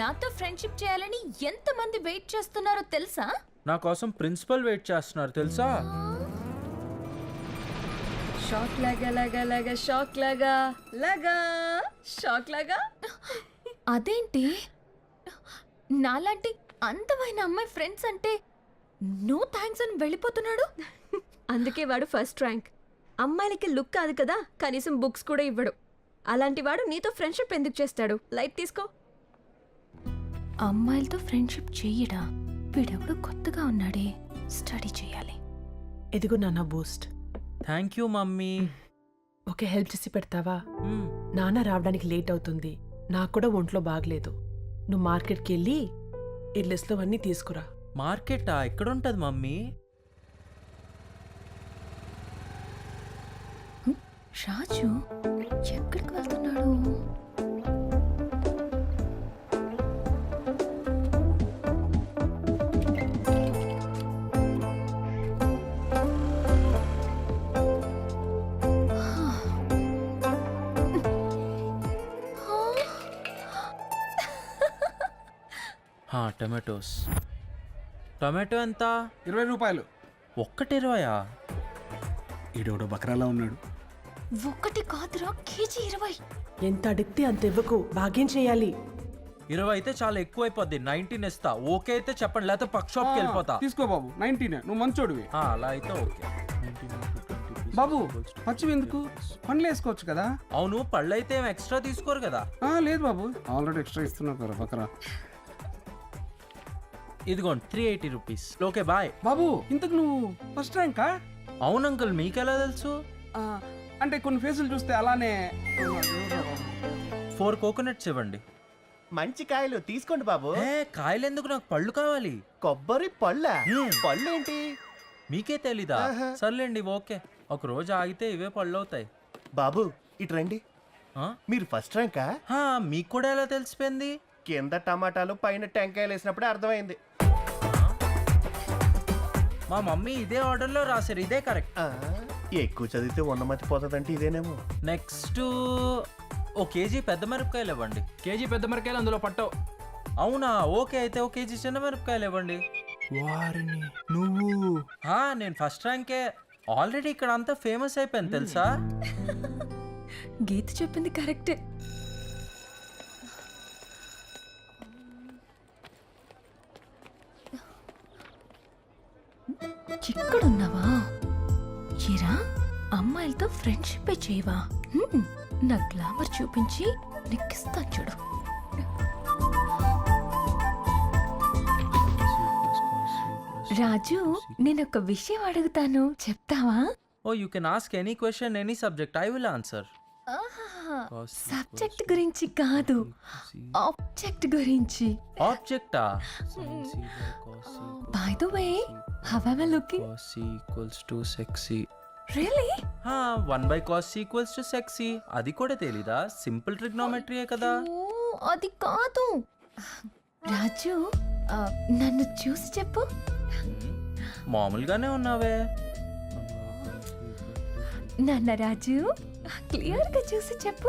నాతో ఫ్రెండ్షిప్ చేయాలని ఎంతమంది వెయిట్ చేస్తున్నారో తెలుసా? నా కోసం ప్రిన్సిపల్ వెయిట్ చేస్తున్నారు తెలుసా? షాక్ లాగా లాగా లాగా షాక్ లాగా లాగా షాక్ లాగా. అదేంటి? నాలాంటి అందమైన అమ్మాయి ఫ్రెండ్స్ అంటే నో థ్యాంక్స్ అని వెళ్ళిపోతున్నాడు? అందుకే వాడు ఫస్ట్ ర్యాంక్. అమ్మాయిలకి లుక్ కాదు కదా కనీసం బుక్స్ కూడా ఇవ్వడు. అలాంటి వాడు నీతో ఫ్రెండ్షిప్ ఎందుకు చేస్తాడు? లైట్ తీసుకో. అమ్మాయిలతో ఫ్రెండ్షిప్ చెయ్యడా వీడెవడు కొత్తగా ఉన్నాడే. స్టడీ చేయాలి. ఎదిగో నాన్న Boost. Thank you mummy. Okay help చేసి పెడతావా? మ్మ్. నాన్న రావడానికి లేట్ అవుతుంది. నాకు కూడా ఒంట్లో బాగలేదు. నువ్వు మార్కెట్కి వెళ్ళి ఈ లిస్ట్లో అన్నీ తీసుకురా. మార్కెటా? ఎక్కడుంటది మమ్మీ? రాజు ఎక్కడికి వెళ్తున్నాడు? టమాటోస్. టమాటో ఎంత? ఇరవై రూపాయలు. ఒక్కటి ఇరవయా? ఈడోడో బకరాలా ఉన్నాడు. ఒక్కటి కాదురా కేజీ ఇరవై. ఎంత అడిగితే అంత ఇవ్వకు భాగ్యం చేయాలి. ఇరవై అయితే చాలా ఎక్కువైపోద్ది నైన్టీన్ ఇస్తా. ఓకే అయితే చెప్పండి లేకపోతే పక్ షాప్కి వెళ్ళిపోతా. తీసుకో బాబు నైన్టీనే నువ్వు మంచోడివి. ఆ, అలా అయితే ఓకే. బాబు పచ్చివి ఎందుకు? పండ్లు వేసుకోవచ్చు కదా. అవును పళ్ళు అయితే ఏం ఎక్స్ట్రా తీసుకోరు కదా. ఆ, లేదు బాబు. ఆల్రెడీ ఎక్స్ట్రా ఇస్తున్నావు కదా బకరా. ఇదిగోండి three eighty rupees okay bye. బాబు ఇంతకు నువ్వు ఫస్ట్ ర్యాంకా అవును అంకుల్ మీకెలా తెలుసు? ఆ, అంటే కొన్ని ఫేసులు చూస్తే అలానే ఫోర్ కోకోనట్స్ ఇవ్వండి. మంచి కాయలు తీసుకోండి బాబు. ఏ కాయలు ఎందుకు నాకు పళ్ళు కావాలి? కొబ్బరి పళ్ళ. పళ్ళు ఏంటి మీకే తెలీదా. సర్లేండి ఓకే. ఒక రోజు ఆగితే ఇవే పళ్ళు అవుతాయి. బాబు ఇటు రండి. ఆ? మీరు ఫస్ట్ ర్యాంకా హా, మీకు కూడా ఎలా తెలిసిపోయింది? కింద టమాటాలు పైన టెంకాయలు వేసినప్పుడే అర్థమైంది. మా మమ్మీ ఇదే ఆర్డర్లో రాశారు ఇదే కరెక్ట్. ఎక్కువ చదివితే ఉన్నమతి పోతుందంటే ఇదేనేమో. నెక్స్ట్ ఓ కేజీ పెద్ద మిరపకాయలు ఇవ్వండి. కేజీ పెద్ద మిరకాయలు అందులో పట్టవు. అవునా? ఓకే అయితే ఓ కేజీ చిన్న మిరపకాయలు ఇవ్వండి. వారిని. నువ్వు. హా, నేను ఫస్ట్ ర్యాంకే. ఆల్రెడీ ఇక్కడ అంతా ఫేమస్ అయిపోయింది తెలుసా? గీత చెప్పింది కరెక్టే. ఇక్కడున్నావా? ఇరా అమ్మాయిలతో ఫ్రెండ్షిప్ చేయవా? నా గ్లామర్ చూపించి నెక్కిస్తా చూడు. రాజు నేను ఒక విషయం అడుగుతాను. చెప్తావా? ఓ you can ask any question any subject I will answer subject గురించి కాదు. ఆబ్జెక్ట్ గురించి. ఆబ్జెక్టా? By the way how am I looking? Equals to sexy really? One by cos equals to sexy అది కూడా తెలీదా? సింపుల్ ట్రిగ్నోమెట్రీయే కదా. అది కాదు. రాజు నన్ను చూసి చెప్పు. మామూలుగానే ఉన్నావే. నాన్న రాజు క్లియర్గా చూసి చెప్పు.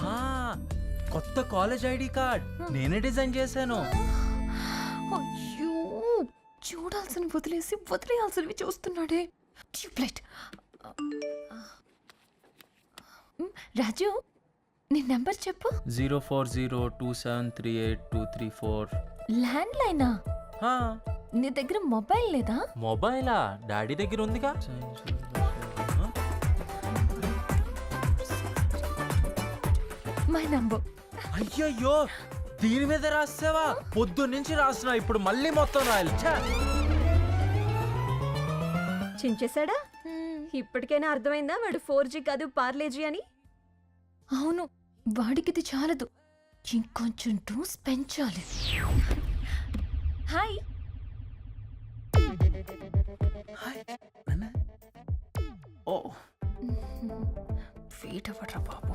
ఆ, కొత్త కాలేజ్ ఐడి కార్డ్. నేనే డిజైన్ చేశాను. అయ్యో చూడాల్సిన వదిలేసి వదిలేయాల్సినవి చూస్తున్నాడే. ట్యూబ్లైట్. రాజు నీ నెంబర్ చెప్పు. Zero four zero two seven three eight two three four. Land లైనా నీ దగ్గర మొబైల్ లేదా? మొబైలా? డాడీ దగ్గర ఉందిగా? మై నంబర్ అయ్యయ్యో దీని మీద రాసావా? పొద్దు నుంచి రాస్తున్నా ఇప్పుడు మళ్ళీ మొత్తం రాయాలి! చించేశాడా? ఇప్పటికైనా అర్థమైందా వాడు ఫోర్ జీ కాదు పార్లేజీ అని? అవును వాడికి ఇది చాలదు. ఇంకొంచెం డోస్ పెంచాలి. హాయ్. ఓ. వెయిట్ అవ్వట్రా బాబు.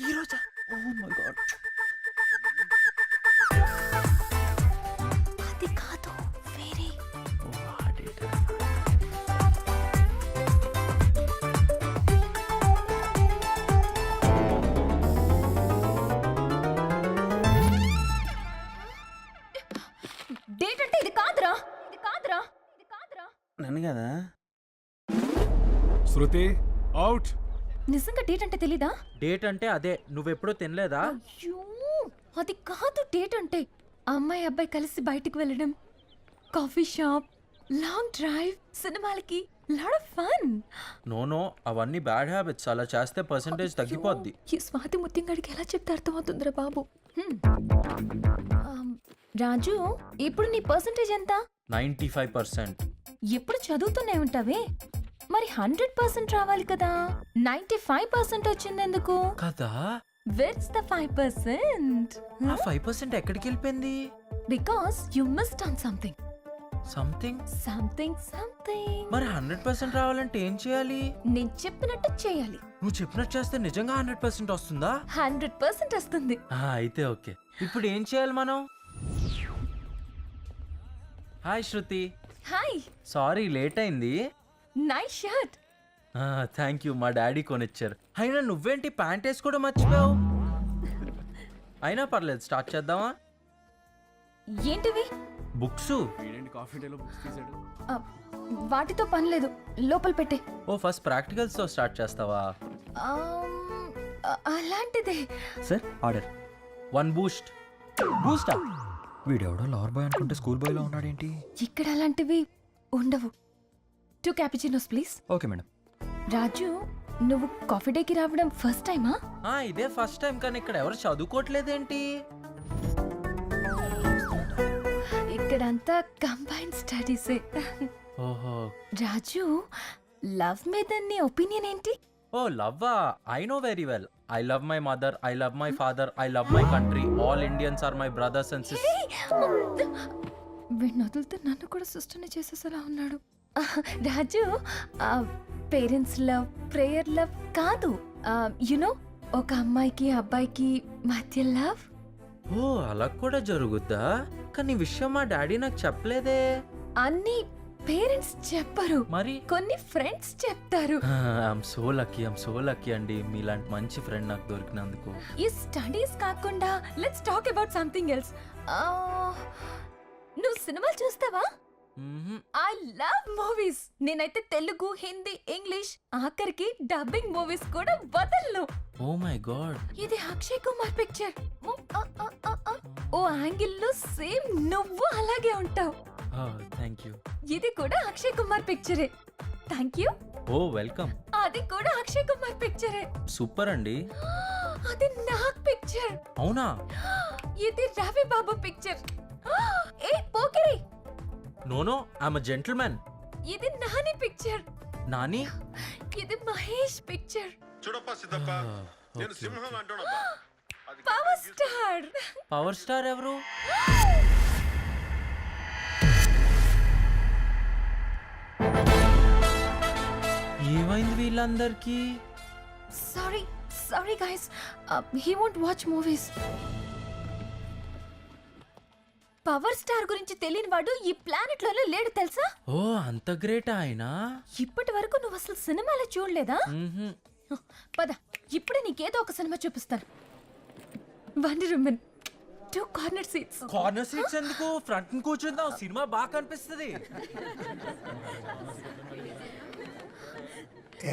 ఈ రోజా ఓ మై గాడ్ అది కాదు వేరే డేట్ అంటే ఇది కాదురా ఇది కాదురా ఇది కాదురా నన్ను కదా శృతి అవుట్ నిజంగా డేట్ అంటే తెలీదా? డేట్ అంటే అదే. నువ్వెప్పుడూ తినలేదా? అయ్యో అది కాదు డేట్ అంటే. అమ్మాయి అబ్బాయి కలిసి బయటికి వెళ్ళడం కాఫీ షాప్ లాంగ్ డ్రైవ్ సినిమాలకి. Lot of fun no no అవన్నీ బ్యాడ్ హ్యాబిట్స్ అలా చేస్తే పర్సంటేజ్ తగ్గిపోద్ది. ఈ స్వాతి ముత్యంగాడికి ఎలా చెప్తే అర్థమవుతుందిరా బాబు? హ్మ్. ఆమ్, రాజు ఇప్పుడు నీ పర్సంటేజ్ ఎంత? నైంటీ ఫైవ్ పర్సెంట్ ఎప్పుడు చదువుతూనే ఉంటావే? మరి హండ్రెడ్ పర్సెంట్ రావాలి కదా. నైన్టీ ఫైవ్ పర్సెంట్ వచ్చింది ఎందుకు కదా? విట్స్ ద ఫైవ్ పర్సెంట్ ఆ ఫైవ్ పర్సెంట్ ఎక్కడికి వెళ్ళిపోయింది? Because you missed on something something something something మరి హండ్రెడ్ పర్సెంట్ రావాలంటే ఏం చేయాలి? నేను చెప్పినట్టు చేయాలి. నువ్వు చెప్పినట్టు చేస్తే నిజంగా హండ్రెడ్ పర్సెంట్ వస్తుందా? హండ్రెడ్ పర్సెంట్ వస్తుంది. అయితే ఓకే. ఇప్పుడు ఏం చేయాలి మనం? Hi Shruti hi sorry late అయింది. నైస్ షర్ట్ థ్యాంక్ యూ మా డాడీ కొనిచ్చారు. అయినా నువ్వేంటి ప్యాంట్ వేసుకోవడం మర్చిపోయావు? అయినా పర్లేదు స్టార్ట్ చేద్దామా? ఏంటివి? బుక్స్. ఆ, వాటితో పని లేదు. లోపల పెట్టే. ఓ ఫస్ట్ ప్రాక్టికల్స్తో స్టార్ట్ చేస్తావా? అలాంటిదే. సార్ ఆర్డర్ వన్ బూస్ట్ బూస్టా వీడెవడో లవర్ బాయ్ అనుకుంటే స్కూల్ బాయ్లో ఉన్నాడేంటి? ఇక్కడ అలాంటివి ఉండవు. Two cappuccinos please okay madam Raju నువ్వు కాఫీ డేకి రావడం ఫస్ట్ టైమా ఆ, ఇదే ఫస్ట్ టైం కానీ ఇక్కడ ఎవరు చదువుకోవట్లేదేంటి? ఇక్కడంతా కంబైన్ స్టడీసే ఓహో. రాజు లవ్ మీద నీ ఒపీనియన్ ఏంటి? ఓ లవ్వా? I know very well I love my mother I love my father I love my country all Indians are my brothers and sisters వీడిని వదిలితే నన్ను కూడా సిస్టర్ని చేసేసేలా ఉన్నాడు. Raju parents love prayer love కాదు. యునో ఒక అమ్మాయికి అబ్బాయికి మధ్య లవ్? ఓ అలా కూడా జరుగుద్దా? కానీ విషయం మా డాడీ నాకు చెప్పలేదే. అన్ని పేరెంట్స్ చెప్పరు. మరి? కొన్ని ఫ్రెండ్స్ చెప్తారు. I'm so lucky I'm so lucky అండి. మీలాంటి మంచి ఫ్రెండ్ నాకు దొరికినందుకు. ఈ స్టడీస్ కాకుండా let's talk about something else నువ్వు సినిమాలు చూస్తావా. ఐ లవ్ మూవీస్ నేనైతే తెలుగు హిందీ ఇంగ్లీష్ ఆఖరికి డబ్బింగ్ మూవీస్ కూడా వదలను. ఓ మై గాడ్ ఇది అక్షయ్ కుమార్ పిక్చర్ ఓ యాంగిల్లో సేమ్ నువ్వు అలాగే ఉంటావు. థ్యాంక్ యూ ఇది కూడా అక్షయ్ కుమార్ పిక్చరే థ్యాంక్ యూ ఓ వెల్కమ్ అది కూడా అక్షయ్ కుమార్ పిక్చరే సూపర్ అండి. అది నాగ్ పిక్చర్ అవునా? ఇది Ravi Babu picture A Pokiri. No no I'm gentleman ఇది నాని పిక్చర్ నాని? ఇది మహేష్ పిక్చర్ చూడప్ప సిద్ధప్ప నేను సింహం అంటున్నా పవర్ స్టార్ పవర్ స్టార్ ఎవరు? ఏమైంది వీళ్ళందరికీ? Sorry sorry guys he won't watch movies power star గురించి తెలియని వాడు ఈ ప్లానెట్లోనే లేడు తెలుసా? ఓ అంత గ్రేట్ ఆయన? ఇప్పటి వరకు నువ్వు అసలు సినిమాలో చూడలేదా. పద ఇప్పుడే నీకేదో ఒక సినిమా చూపిస్తాను. Wonder Woman two corner seats corner seats ఎందుకు? ఫ్రంట్ కూర్చుందాం సినిమా బాగా కనిపిస్తుంది.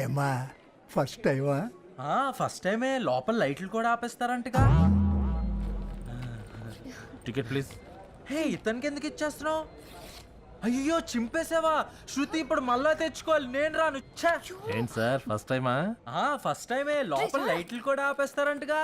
ఏమా ఫస్ట్ టైమా ఆ ఫస్ట్ టైమే లోపల లైట్లు కూడా ఆపేస్తారంటగా. Ticket please. హే ఇతనికి ఎందుకు ఇచ్చేస్తున్నావు? అయ్యో చింపేసావా? శృతి ఇప్పుడు మళ్ళా తెచ్చుకోవాలి. నేను రాను. ఛే! ఏంటి సార్ ఫస్ట్ టైమా ఆ? ఫస్ట్ టైమే లోపల లైట్లు కూడా ఆపేస్తారంటగా.